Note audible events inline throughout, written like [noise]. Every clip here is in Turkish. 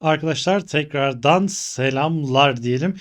Arkadaşlar tekrardan selamlar diyelim.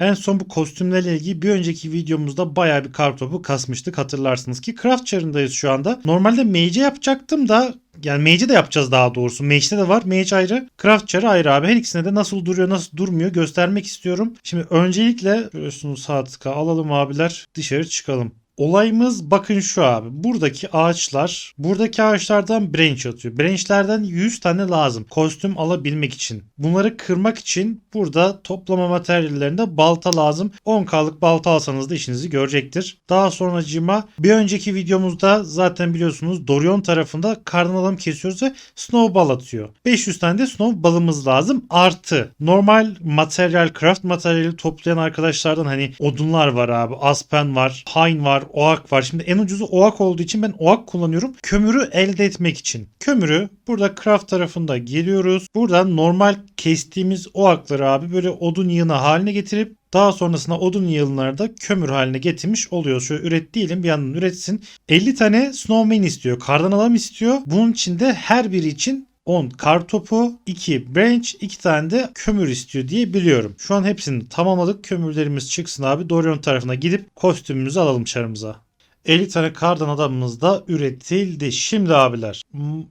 En son bu kostümlerle ilgili bir önceki videomuzda bayağı bir kartopu kasmıştık hatırlarsınız ki. Craft Char'ındayız şu anda. Normalde Mage yapacaktım da yani Mage'i de yapacağız daha doğrusu. Mage'de de var. Mage ayrı. Craft Char'ı ayrı abi. Her ikisine de nasıl duruyor nasıl durmuyor göstermek istiyorum. Şimdi öncelikle sağ tıka alalım abiler. Dışarı çıkalım. Olayımız bakın şu abi. Buradaki ağaçlar, buradaki ağaçlardan branch atıyor. Branchlerden 100 tane lazım kostüm alabilmek için. Bunları kırmak için burada toplama materyallerinde balta lazım. 10k'lık balta alsanız da işinizi görecektir. Daha sonracığıma bir önceki videomuzda zaten biliyorsunuz Dorion tarafında karnalım kesiyoruz ve snowball atıyor. 500 tane de snowball'ımız lazım. Artı normal materyal, craft materyali toplayan arkadaşlardan hani odunlar var abi. Aspen var, pine var, oak var. Şimdi en ucuzu oak olduğu için ben oak kullanıyorum. Kömürü elde etmek için. Kömürü burada craft tarafında geliyoruz. Buradan normal kestiğimiz oakları abi böyle odun yığını haline getirip daha sonrasında odun yığınları da kömür haline getirmiş oluyor. Şöyle üret diyelim bir yandan üretsin. 50 tane snowman istiyor. Kardan adam istiyor. Bunun içinde her biri için 10 kar topu, 2 branch, 2 tane de kömür istiyor diye biliyorum. Şu an hepsini tamamladık. Kömürlerimiz çıksın abi. Dorion tarafına gidip kostümümüzü alalım çarımıza. 50 tane kardan adamımız da üretildi. Şimdi abiler.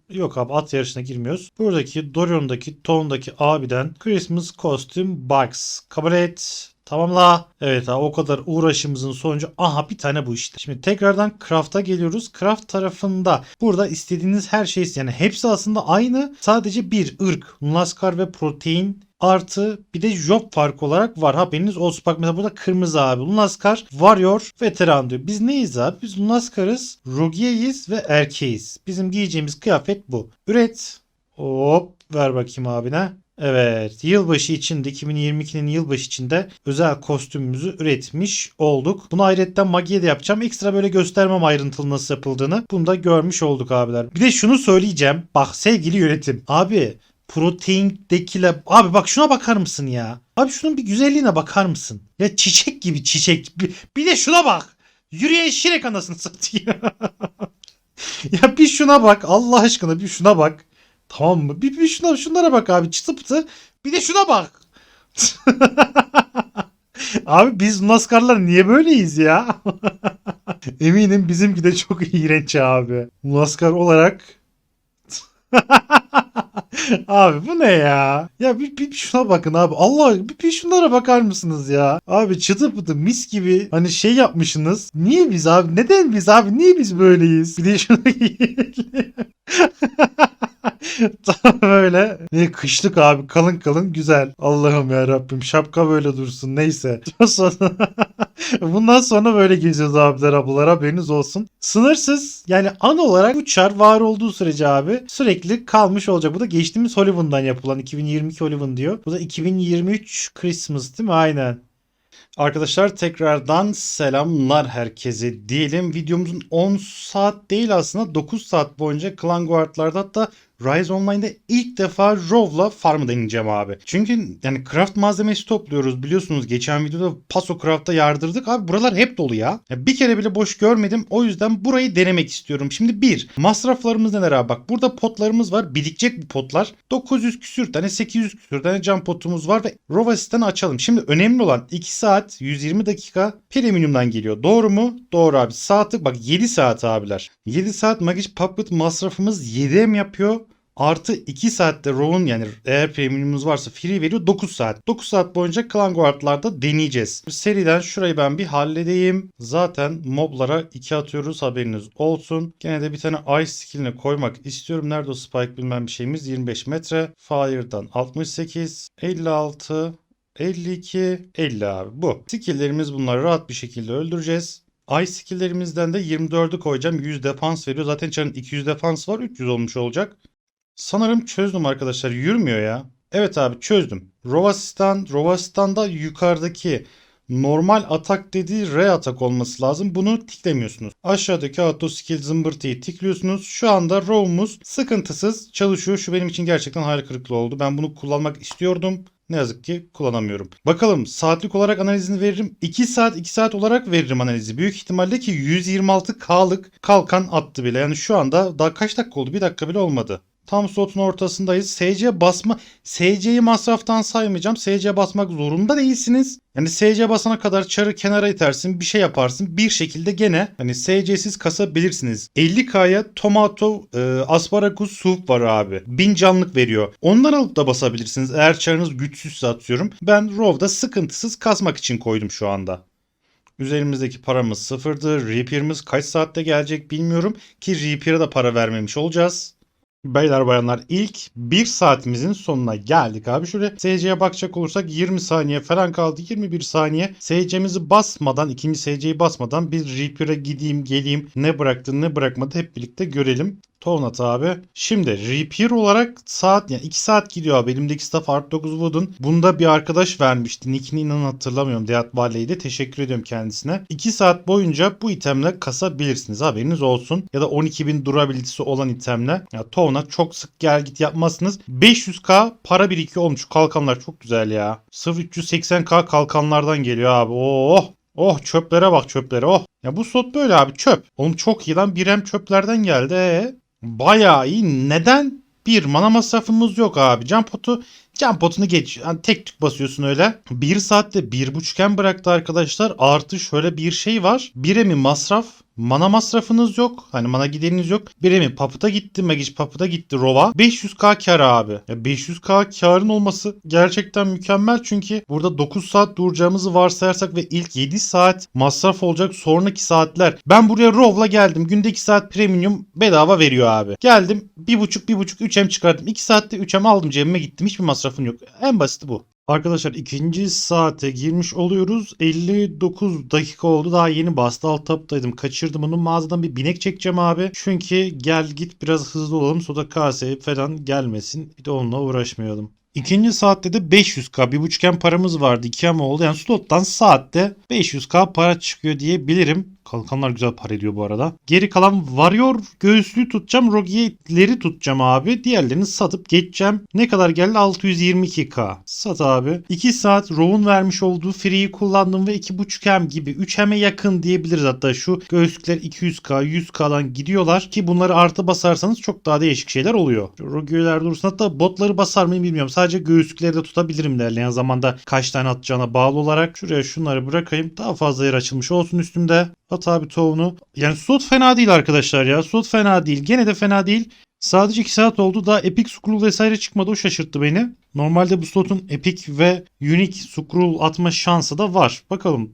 Yok abi at yarışına girmiyoruz. Buradaki Dorion'daki tondaki abiden Christmas Costume Box. Kabul et. Tamamla. Evet abi o kadar uğraşımızın sonucu aha bir tane bu işte. Şimdi tekrardan craft'a geliyoruz. Craft tarafında burada istediğiniz her şey yani hepsi aslında aynı. Sadece bir ırk, Lunaskar ve protein artı bir de job farkı olarak var. Haberiniz olsun. Bak mesela burada kırmızı abi. Lunaskar Warrior veteran diyor. Biz neyiz abi? Biz Lunaskar'ız. Rogue'yiz ve erkeğiz. Bizim giyeceğimiz kıyafet bu. Üret. Hop ver bakayım abine. Evet, yılbaşı içinde 2022'nin yılbaşı içinde özel kostümümüzü üretmiş olduk. Bunu ayrıca Magi'ye de yapacağım. Ekstra böyle göstermem ayrıntılı nasıl yapıldığını. Bunu da görmüş olduk abiler. Bir de şunu söyleyeceğim. Bak sevgili yönetim. Abi proteindekiler... Abi bak şuna bakar mısın ya? Abi şunun bir güzelliğine bakar mısın? Ya çiçek gibi çiçek. Bir, bir de şuna bak. Yürüyen şirek anasını satayım. [laughs] ya bir şuna bak. Allah aşkına bir şuna bak. Tamam mı? Bir, bir şuna, şunlara bak abi çıtı pıtı. Bir de şuna bak. [laughs] abi biz NASCAR'lar niye böyleyiz ya? [laughs] Eminim bizimki de çok iğrenç abi. NASCAR olarak [laughs] abi bu ne ya? Ya bir, bir şuna bakın abi. Allah bir, bir şunlara bakar mısınız ya? Abi çıtı pıtı mis gibi hani şey yapmışsınız. Niye biz abi? Neden biz abi? Niye biz böyleyiz? Bir de yiyelim. [laughs] Tam böyle. Ne kışlık abi kalın kalın güzel. Allah'ım ya Rabbim şapka böyle dursun neyse. [laughs] [laughs] Bundan sonra böyle geziyoruz abiler ablalar haberiniz olsun. Sınırsız yani an olarak bu çar var olduğu sürece abi sürekli kalmış olacak. Bu da geçtiğimiz Hollywood'dan yapılan 2022 Hollywood diyor. Bu da 2023 Christmas değil mi? Aynen. Arkadaşlar tekrardan selamlar herkese diyelim. Videomuzun 10 saat değil aslında 9 saat boyunca Clan Guard'larda hatta Rise Online'da ilk defa Rov'la farmı deneyeceğim abi. Çünkü yani craft malzemesi topluyoruz biliyorsunuz. Geçen videoda Paso Craft'a yardırdık. Abi buralar hep dolu ya. ya. Bir kere bile boş görmedim. O yüzden burayı denemek istiyorum. Şimdi bir masraflarımız neler abi? Bak burada potlarımız var. Birikecek bu potlar. 900 küsür tane 800 küsür tane cam potumuz var ve Rov asistanı açalım. Şimdi önemli olan 2 saat 120 dakika premium'dan geliyor. Doğru mu? Doğru abi. Saatlik bak 7 saat abiler. 7 saat Magic Puppet masrafımız 7M yapıyor. Artı 2 saatte Rov'un yani eğer premiumumuz varsa free veriyor 9 saat. 9 saat boyunca Clan Guard'larda deneyeceğiz. Seriden şurayı ben bir halledeyim. Zaten moblara 2 atıyoruz haberiniz olsun. Gene de bir tane ice skill'ine koymak istiyorum. Nerede o spike bilmem bir şeyimiz 25 metre. Fire'dan 68, 56, 52, 50 abi bu. Skill'lerimiz bunları rahat bir şekilde öldüreceğiz. Ay skill'lerimizden de 24'ü koyacağım. 100 defans veriyor. Zaten çarın 200 defans var. 300 olmuş olacak. Sanırım çözdüm arkadaşlar. Yürümüyor ya. Evet abi çözdüm. Rovastan, Rovastan'da yukarıdaki normal atak dediği R atak olması lazım. Bunu tiklemiyorsunuz. Aşağıdaki auto skill zımbırtıyı tikliyorsunuz. Şu anda Rov'umuz sıkıntısız çalışıyor. Şu benim için gerçekten hayal kırıklığı oldu. Ben bunu kullanmak istiyordum. Ne yazık ki kullanamıyorum. Bakalım saatlik olarak analizini veririm. 2 saat 2 saat olarak veririm analizi. Büyük ihtimalle ki 126K'lık kalkan attı bile. Yani şu anda daha kaç dakika oldu? Bir dakika bile olmadı. Tam slotun ortasındayız. SC basma SC'yi masraftan saymayacağım. SC basmak zorunda değilsiniz. Yani SC basana kadar çarı kenara itersin, bir şey yaparsın. Bir şekilde gene hani SC'siz kasabilirsiniz. 50K'ya tomato e, asparagus soup var abi. 1000 canlık veriyor. Ondan alıp da basabilirsiniz. Eğer çarınız güçsüzse atıyorum. Ben Rov'da sıkıntısız kasmak için koydum şu anda. Üzerimizdeki paramız sıfırdı. Repair'imiz kaç saatte gelecek bilmiyorum. Ki Repair'e de para vermemiş olacağız. Beyler bayanlar ilk 1 saatimizin sonuna geldik abi. Şöyle SC'ye bakacak olursak 20 saniye falan kaldı. 21 saniye SC'mizi basmadan ikinci SC'yi basmadan bir Reaper'e gideyim geleyim. Ne bıraktı ne bırakmadı hep birlikte görelim. Tonat abi. Şimdi Reaper olarak saat yani 2 saat gidiyor abi. Elimdeki staff Art 9 Wood'un. Bunda bir arkadaş vermişti. Nickini inanın hatırlamıyorum. Deat Valley'de. Teşekkür ediyorum kendisine. 2 saat boyunca bu itemle kasabilirsiniz. Haberiniz olsun. Ya da 12.000 durabilitesi olan itemle. Ya Tonat çok sık gel git yapmazsınız. 500k para birikiyor olmuş. Kalkanlar çok güzel ya. Sırf 380k kalkanlardan geliyor abi. Oh Oh çöplere bak çöplere oh. Ya bu slot böyle abi çöp. Oğlum çok iyi lan birem çöplerden geldi. Ee? Bayağı iyi. Neden? Bir mana masrafımız yok abi. Can potu Can potunu geç. Yani tek tük basıyorsun öyle. 1 saatte bir buçukken bıraktı arkadaşlar. Artı şöyle bir şey var. Biremi masraf. Mana masrafınız yok. Hani mana gideriniz yok. Biremi paputa gitti. Magic paputa gitti. Rova. 500k kar abi. Ya 500k karın olması gerçekten mükemmel. Çünkü burada 9 saat duracağımızı varsayarsak ve ilk 7 saat masraf olacak sonraki saatler. Ben buraya Rov'la geldim. Günde 2 saat premium bedava veriyor abi. Geldim 1.5 1.5 3M çıkardım. 2 saatte 3M aldım cebime gittim. Hiçbir masrafın yok. En basiti bu. Arkadaşlar ikinci saate girmiş oluyoruz. 59 dakika oldu. Daha yeni bastı alt taptaydım. Kaçırdım onu. Mağazadan bir binek çekeceğim abi. Çünkü gel git biraz hızlı olalım. Soda kase falan gelmesin. Bir de onunla uğraşmayalım. İkinci saatte de 500k bir buçukken paramız vardı. 2 ama oldu. Yani slottan saatte 500k para çıkıyor diyebilirim. Kalkanlar güzel para ediyor bu arada. Geri kalan Warrior göğüslüğü tutacağım. Rogue'leri tutacağım abi. Diğerlerini satıp geçeceğim. Ne kadar geldi? 622k. Sat abi. 2 saat Rov'un vermiş olduğu free'yi kullandım ve 2.5M gibi 3M'e yakın diyebiliriz hatta. Şu göğüslükler 200k 100k'dan gidiyorlar ki bunları artı basarsanız çok daha değişik şeyler oluyor. Rogue'ler durursun. Hatta botları basar mıyım bilmiyorum. Sadece göğüslükleri de tutabilirim derleyen zamanda kaç tane atacağına bağlı olarak. Şuraya şunları bırakayım. Daha fazla yer açılmış olsun üstümde. At abi tohumunu. Yani slot fena değil arkadaşlar ya. Slot fena değil. Gene de fena değil. Sadece 2 saat oldu. Daha Epic Scroll vesaire çıkmadı. O şaşırttı beni. Normalde bu slotun Epic ve Unique Scroll atma şansı da var. Bakalım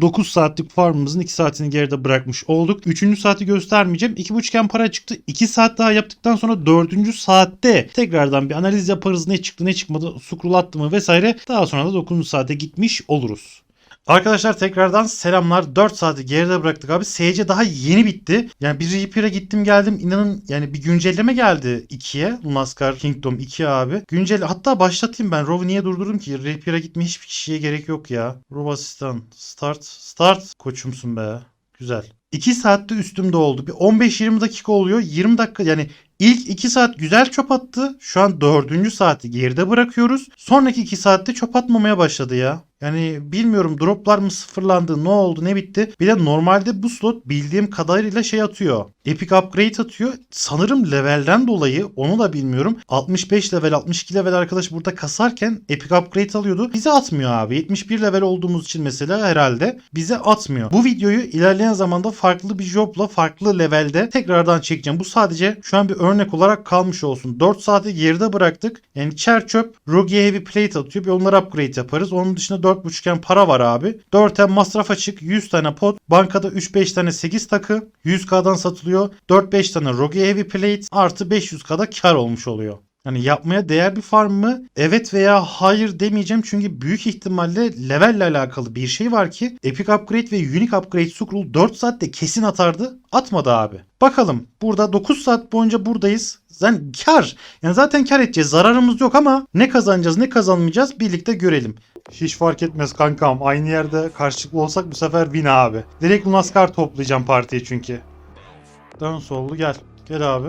9 saatlik farmımızın 2 saatini geride bırakmış olduk. 3. saati göstermeyeceğim. 2.5'ken para çıktı. 2 saat daha yaptıktan sonra 4. saatte tekrardan bir analiz yaparız. Ne çıktı ne çıkmadı. Scroll attı mı vesaire. Daha sonra da 9. saate gitmiş oluruz. Arkadaşlar tekrardan selamlar. 4 saati geride bıraktık abi. SC daha yeni bitti. Yani bir Reaper'e gittim geldim. İnanın yani bir güncelleme geldi 2'ye. Lunaskar Kingdom 2 abi. Güncel hatta başlatayım ben. Rov'u niye durdurdum ki? Reaper'e gitme hiçbir kişiye gerek yok ya. Rov asistan. Start. Start. Koçumsun be. Güzel. 2 saatte üstümde oldu. Bir 15-20 dakika oluyor. 20 dakika yani ilk 2 saat güzel çöp attı. Şu an 4. saati geride bırakıyoruz. Sonraki 2 saatte çöp atmamaya başladı ya. Yani bilmiyorum droplar mı sıfırlandı ne oldu ne bitti. Bir de normalde bu slot bildiğim kadarıyla şey atıyor. Epic upgrade atıyor. Sanırım levelden dolayı onu da bilmiyorum. 65 level 62 level arkadaş burada kasarken Epic upgrade alıyordu. Bize atmıyor abi. 71 level olduğumuz için mesela herhalde bize atmıyor. Bu videoyu ilerleyen zamanda farklı bir jobla farklı levelde tekrardan çekeceğim. Bu sadece şu an bir örnek olarak kalmış olsun. 4 saati geride bıraktık. Yani çer çöp Rogue Heavy Plate atıyor. Bir onları upgrade yaparız. Onun dışında 4.5'ken para var abi. 4'ten masraf açık 100 tane pot. Bankada 3-5 tane 8 takı. 100k'dan satılıyor. 4-5 tane Rogue Heavy Plate artı 500k'da kar olmuş oluyor. Yani yapmaya değer bir farm mı? Evet veya hayır demeyeceğim çünkü büyük ihtimalle levelle alakalı bir şey var ki Epic Upgrade ve Unique Upgrade Scroll 4 saatte kesin atardı. Atmadı abi. Bakalım burada 9 saat boyunca buradayız. Yani kar. Yani zaten kar edeceğiz. Zararımız yok ama ne kazanacağız ne kazanmayacağız birlikte görelim. Hiç fark etmez kankam. Aynı yerde karşılıklı olsak bu sefer win abi. Direkt Lunaskar toplayacağım partiye çünkü. Dön sollu gel. Gel abi.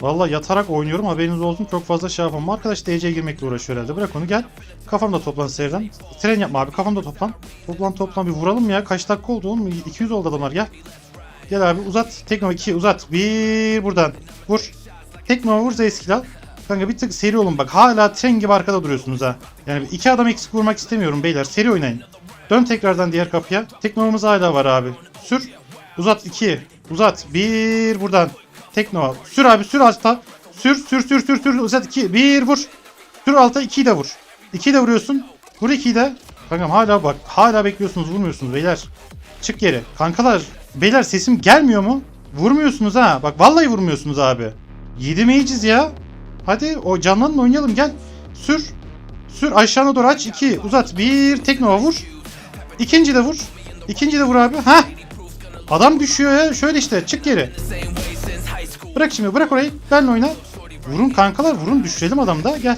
Valla yatarak oynuyorum haberiniz olsun çok fazla şey yapamam. Arkadaş DC'ye girmekle uğraşıyor herhalde. Bırak onu gel. Kafamda toplan seriden. Tren yapma abi kafamda toplan. Toplan toplan bir vuralım ya. Kaç dakika oldu oğlum? 200 oldu adamlar gel. Gel abi uzat. Tekno 2 uzat. Bir buradan. Vur. Tekno vur Zeyskil al. Kanka bir tık seri olun bak. Hala tren gibi arkada duruyorsunuz ha. Yani iki adam eksik vurmak istemiyorum beyler. Seri oynayın. Dön tekrardan diğer kapıya. Teknomuz hala var abi. Sür. Uzat 2. Uzat. 1 buradan. Tekno. Sür abi sür alta. Sür sür sür sür sür. Uzat 2. 1 vur. Sür alta 2'yi de vur. 2'yi de vuruyorsun. Vur 2'yi de. Kankam hala bak. Hala bekliyorsunuz vurmuyorsunuz beyler. Çık geri. Kankalar. Beyler sesim gelmiyor mu? Vurmuyorsunuz ha. Bak vallahi vurmuyorsunuz abi. 7 meyiciz ya. Hadi o canlanın oynayalım gel. Sür. Sür aşağına doğru aç. 2 uzat. 1 teknova vur. İkinci de vur. İkinci de vur abi. Ha? Adam düşüyor ya. Şöyle işte çık geri. Bırak şimdi bırak orayı. Benle oyna. Vurun kankalar vurun düşürelim adamı da gel.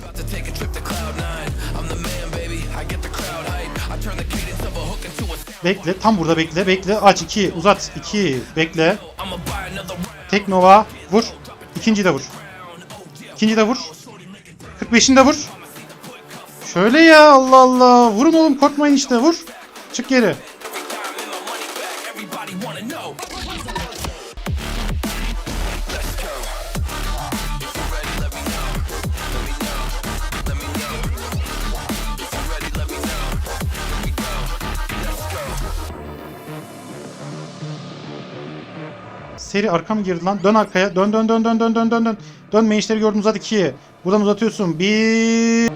Bekle tam burada bekle bekle aç 2 uzat 2 bekle. Teknova vur. İkinci de vur. İkinci de vur. 45'ini de vur. Şöyle ya Allah Allah. Vurun oğlum korkmayın işte vur. Çık geri. Seri arka mı girdi lan? Dön arkaya. Dön dön dön dön dön dön dön dön. Dön meşleri gördüm uzat 2'ye. Buradan uzatıyorsun. 1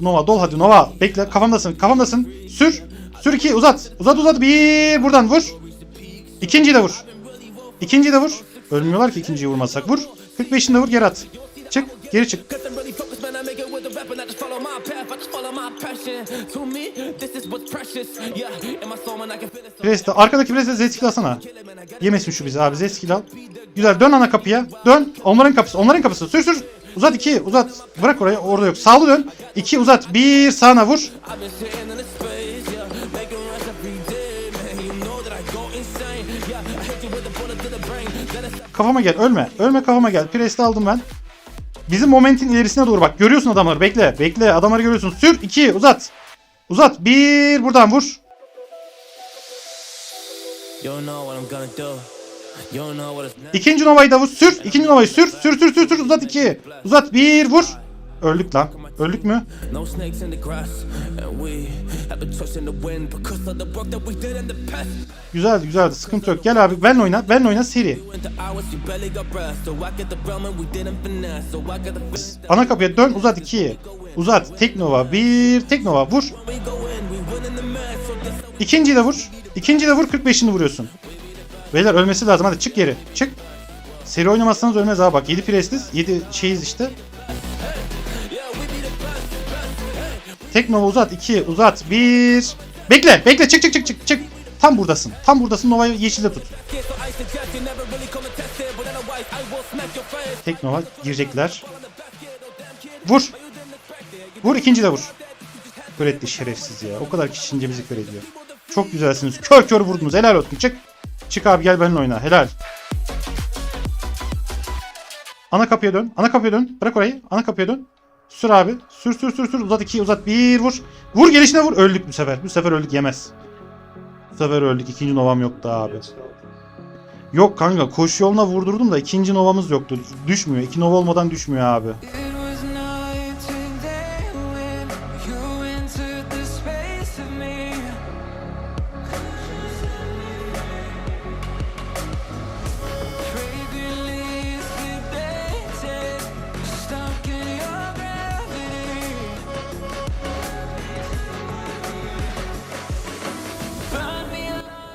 Nova dol hadi Nova. Bekle kafamdasın. Kafamdasın. Sür. Sür 2 uzat. Uzat uzat. Bir buradan vur. İkinciyi de vur. İkinciyi de vur. Ölmüyorlar ki ikinciyi vurmazsak. Vur. 45'ini de vur geri at. Çık. Geri çık. Preste. Arkadaki preste Z-skill alsana. Yemesin şu bizi abi. Z-skill al. Güzel. Dön ana kapıya. Dön. Onların kapısı. Onların kapısı. Sür sür. Uzat 2. Uzat. Bırak orayı. Orada yok. Sağlı dön. 2 uzat. 1 sağına vur. Kafama gel. Ölme. Ölme kafama gel. Preste aldım ben. Bizim momentin ilerisine doğru bak. Görüyorsun adamları. Bekle. Bekle. Adamları görüyorsun. Sür. 2. Uzat. Uzat. 1. Buradan vur. You know what I'm gonna do. İkinci Nova'yı da vur. Sür. İkinci Nova'yı sür. Sür sür sür sür. Uzat 2. Uzat. 1. Vur. Öldük lan. Öldük mü? Güzeldi güzeldi. Sıkıntı yok. Gel abi. Benle oyna. Benle oyna seri. Ana kapıya dön. Uzat 2. Uzat. Teknova. 1. Teknova. Vur. İkinciyi de vur. İkinciyi de vur. 45'ini vuruyorsun. Beyler ölmesi lazım. Hadi çık geri. Çık. Seri oynamazsanız ölmez abi bak. 7 prestiz. 7 şeyiz işte. Teknova uzat. 2. Uzat. 1. Bekle. Bekle. Çık çık çık çık. Çık. Tam buradasın. Tam buradasın. Nova'yı yeşilde tut. Teknova girecekler. Vur. Vur ikinci de vur. Kör etti şerefsiz ya. O kadar kişince bizi kör ediyor. Çok güzelsiniz. Kör kör vurdunuz. Helal olsun. Çık. Çık abi gel benimle oyna. Helal. Ana kapıya dön. Ana kapıya dön. Bırak orayı. Ana kapıya dön. Sür abi. Sür sür sür sür. Uzat iki uzat. Bir vur. Vur gelişine vur. Öldük bu sefer. Bu sefer öldük yemez. Bu sefer öldük. İkinci novam yoktu abi. Yok kanka koşu yoluna vurdurdum da ikinci novamız yoktu. Düşmüyor. İki nova olmadan düşmüyor abi.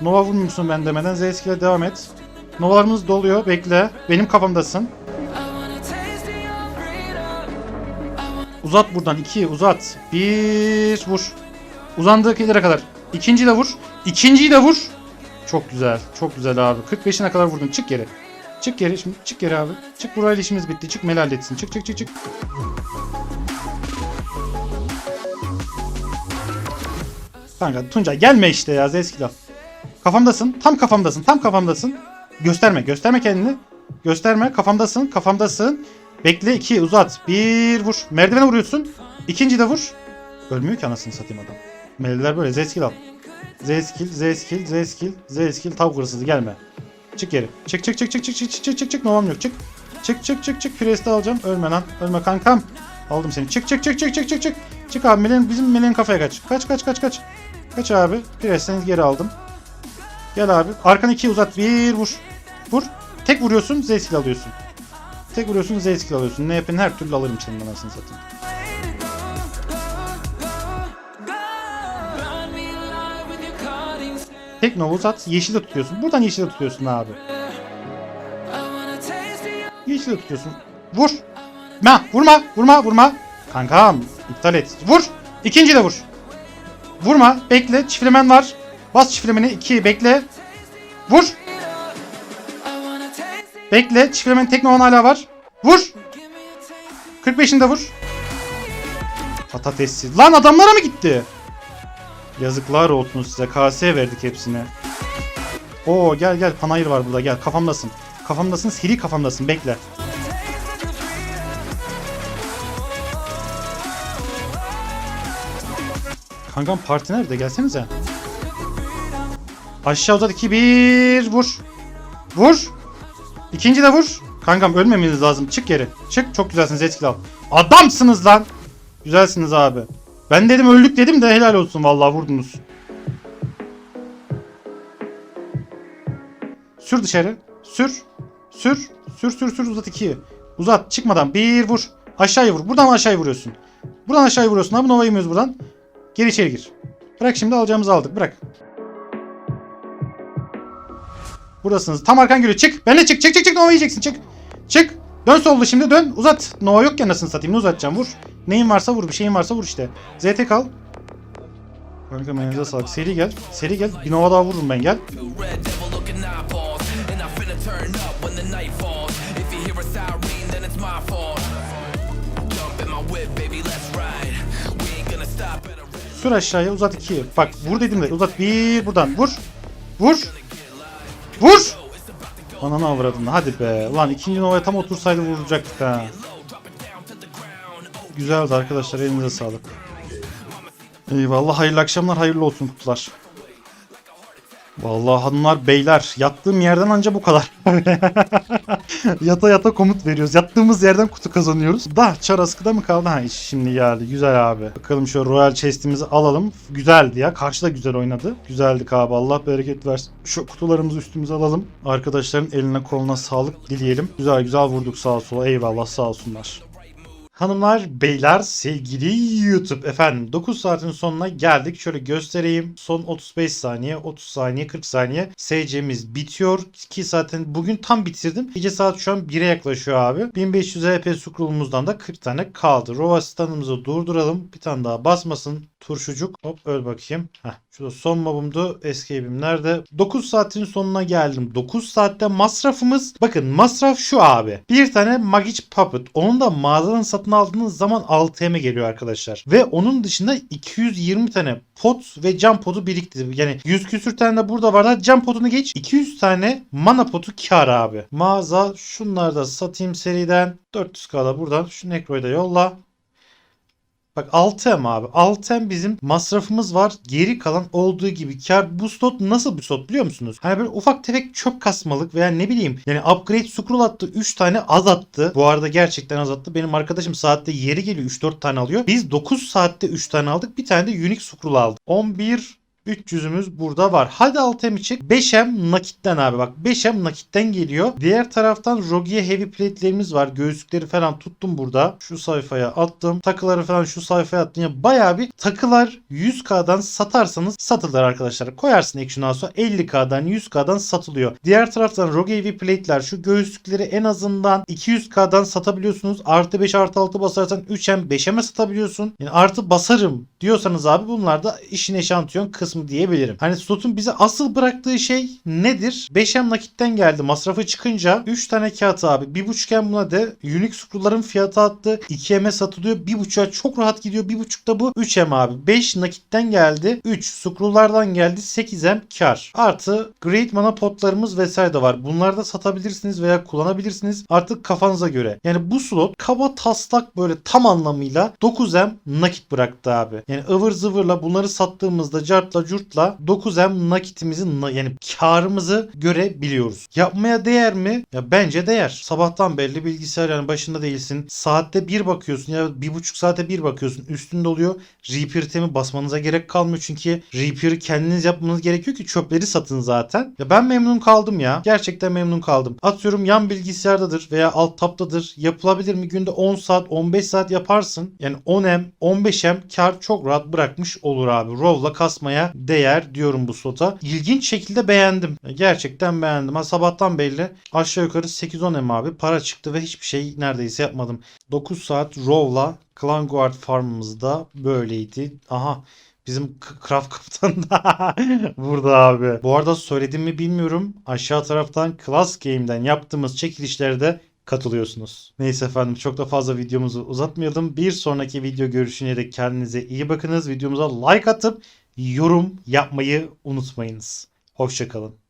Nova vurmuşsun ben demeden Z-Skill'e devam et. Novalarımız doluyor. Bekle. Benim kafamdasın. Uzat buradan. 2 uzat. 1 vur. Uzandığı kedere kadar. İkinci de vur. İkinciyi de vur. Çok güzel. Çok güzel abi. 45'ine kadar vurdun. Çık geri. Çık geri. Şimdi çık geri abi. Çık burayla işimiz bitti. Çık Mel halletsin. Çık çık çık çık. Kanka Tuncay gelme işte ya Zeskil al. Kafamdasın. Tam kafamdasın. Tam kafamdasın. Gösterme. Gösterme kendini. Gösterme. Kafamdasın. Kafamdasın. Bekle. 2 uzat. 1 vur. Merdivene vuruyorsun. İkinci de vur. Ölmüyor ki anasını satayım adam. Meliler böyle. Zeskil al. Zeskil, Zeskil, Zeskil, Zeskil. Tavuk hırsızı gelme. Çık geri. Çık çık çık çık çık çık çık çık çık çık. Novam yok. Çık. Çık çık çık çık. Preste alacağım. Ölme lan. Ölme kankam. Aldım seni. Çık çık çık çık çık çık çık. Çık abi. Meleğin, bizim meleğin kafaya kaç. Kaç kaç kaç kaç. Kaç abi. Presten geri aldım. Gel abi. Arkanı ikiye uzat. Bir vur. Vur. Tek vuruyorsun. Z skill alıyorsun. Tek vuruyorsun. Z skill alıyorsun. Ne yapın her türlü alırım senin anasını satayım. Tek nova uzat. Yeşilde tutuyorsun. Buradan yeşilde tutuyorsun abi. Yeşilde tutuyorsun. Vur. Ma, vurma. Vurma. Vurma. Kankam. iptal et. Vur. İkinci de vur. Vurma. Bekle. Çiftlemen var. Bas çiftlemeni. 2. Bekle. Vur. Bekle. Çiftlemenin tek novan hala var. Vur. Give me a taste 45'inde vur. Patatessiz. Lan adamlara mı gitti? Yazıklar olsun size. KS verdik hepsine. Oo gel gel panayır var burada gel kafamdasın. Kafamdasın seri kafamdasın bekle. Kankam parti nerede gelsenize. Aşağı uzat 2 1 vur. Vur. İkinci de vur. Kankam ölmemeniz lazım. Çık geri. Çık. Çok güzelsiniz etkili al. Adamsınız lan. Güzelsiniz abi. Ben dedim öldük dedim de helal olsun vallahi vurdunuz. Sür dışarı. Sür. Sür. Sür sür sür uzat 2'yi. Uzat çıkmadan bir vur. Aşağıya vur. Buradan aşağıya vuruyorsun. Buradan aşağıya vuruyorsun abi. Nova buradan. Geri içeri gir. Bırak şimdi alacağımızı aldık. Bırak. Burasınız. Tam arkan geliyor. Çık. Benle çık. Çık çık çık. Nova yiyeceksin. Çık. Çık. Dön solda şimdi dön. Uzat. Nova yok ya nasıl satayım. Ne uzatacağım? Vur. Neyin varsa vur. Bir şeyin varsa vur işte. ZT kal. Kanka meninize sağlık. Seri gel. Seri gel. Bir Nova daha vururum ben gel. Sür aşağıya uzat 2. Bak vur dedim de uzat 1 buradan vur. Vur. Vur. Ananı avradın hadi be. Ulan ikinci Nova'ya tam otursaydı vuracaktık ha. Güzeldi arkadaşlar elinize sağlık. Eyvallah hayırlı akşamlar hayırlı olsun kutular. Vallahi hanımlar beyler yattığım yerden anca bu kadar. [laughs] yata yata komut veriyoruz. Yattığımız yerden kutu kazanıyoruz. Da çar askıda mı kaldı? Ha iş şimdi geldi. Güzel abi. Bakalım şu Royal Chest'imizi alalım. Güzeldi ya. Karşı da güzel oynadı. Güzeldik abi. Allah bereket versin. Şu kutularımızı üstümüze alalım. Arkadaşların eline koluna sağlık dileyelim. Güzel güzel vurduk sağa sola. Eyvallah sağ olsunlar. Hanımlar, beyler, sevgili YouTube efendim 9 saatin sonuna geldik. Şöyle göstereyim. Son 35 saniye, 30 saniye, 40 saniye SC'miz bitiyor ki zaten bugün tam bitirdim. Gece saat şu an 1'e yaklaşıyor abi. 1500 HP scroll'umuzdan da 40 tane kaldı. Rova standımızı durduralım. Bir tane daha basmasın turşucuk. Hop öl bakayım. Heh, şurada son mobumdu. Escape'im nerede? 9 saatin sonuna geldim. 9 saatte masrafımız bakın masraf şu abi. Bir tane Magic Puppet. Onun da mağazadan satın aldığınız zaman 6M geliyor arkadaşlar. Ve onun dışında 220 tane pot ve cam potu birikti. Yani 100 küsür tane de burada var. Hadi cam potunu geç. 200 tane mana potu kar abi. Mağaza şunları da satayım seriden. 400k'da buradan şu Necro'yu da yolla. Bak 6M abi. 6M bizim masrafımız var. Geri kalan olduğu gibi kar. Bu slot nasıl bir slot biliyor musunuz? Hani böyle ufak tefek çöp kasmalık veya ne bileyim yani upgrade scroll attı 3 tane az attı. Bu arada gerçekten az attı. Benim arkadaşım saatte yeri geliyor 3-4 tane alıyor. Biz 9 saatte 3 tane aldık. Bir tane de unique scroll aldık. 11 300'ümüz burada var. Hadi Altem'i çık. 5M nakitten abi bak. 5M nakitten geliyor. Diğer taraftan Rogi'ye heavy plate'lerimiz var. Göğüslükleri falan tuttum burada. Şu sayfaya attım. Takıları falan şu sayfaya attım. Yani bayağı bir takılar 100k'dan satarsanız satılır arkadaşlar. Koyarsın Action House'a 50k'dan 100k'dan satılıyor. Diğer taraftan Rogue heavy plate'ler şu göğüslükleri en azından 200k'dan satabiliyorsunuz. Artı 5 artı 6 basarsan 3M 5M'e satabiliyorsun. Yani artı basarım diyorsanız abi bunlar da işin eşantiyon kısmı diyebilirim. Hani slotun bize asıl bıraktığı şey nedir? 5M nakitten geldi. Masrafı çıkınca 3 tane kağıt abi. 1.5M buna de Unique screw'ların fiyatı attı. 2M'e satılıyor. 1.5'a çok rahat gidiyor. 1.5'da bu 3M abi. 5 nakitten geldi. 3 screw'lardan geldi. 8M kar. Artı Great Mana potlarımız vesaire de var. Bunları da satabilirsiniz veya kullanabilirsiniz. Artık kafanıza göre. Yani bu slot kaba taslak böyle tam anlamıyla 9M nakit bıraktı abi. Yani ıvır zıvırla bunları sattığımızda cartla curtla 9M nakitimizin na- yani karımızı görebiliyoruz. Yapmaya değer mi? Ya bence değer. Sabahtan belli bilgisayar yani başında değilsin. Saatte bir bakıyorsun ya bir buçuk saate bir bakıyorsun. Üstünde oluyor. Reaper temi basmanıza gerek kalmıyor çünkü Reaper'ı kendiniz yapmanız gerekiyor ki çöpleri satın zaten. Ya ben memnun kaldım ya. Gerçekten memnun kaldım. Atıyorum yan bilgisayardadır veya alt taptadır. Yapılabilir mi? Günde 10 saat 15 saat yaparsın. Yani 10M 15M kar çok rahat bırakmış olur abi. Rov'la kasmaya değer diyorum bu slota. İlginç şekilde beğendim. Ya Gerçekten beğendim. Ha sabahtan belli aşağı yukarı 8-10M abi para çıktı ve hiçbir şey neredeyse yapmadım. 9 saat Rov'la Clan Guard farmımızda böyleydi. Aha Bizim Craft kaptan da [laughs] burada abi. Bu arada söyledim mi bilmiyorum. Aşağı taraftan Class Game'den yaptığımız çekilişlerde katılıyorsunuz. Neyse efendim çok da fazla videomuzu uzatmayalım. Bir sonraki video görüşüne dek kendinize iyi bakınız. Videomuza like atıp yorum yapmayı unutmayınız. Hoşçakalın.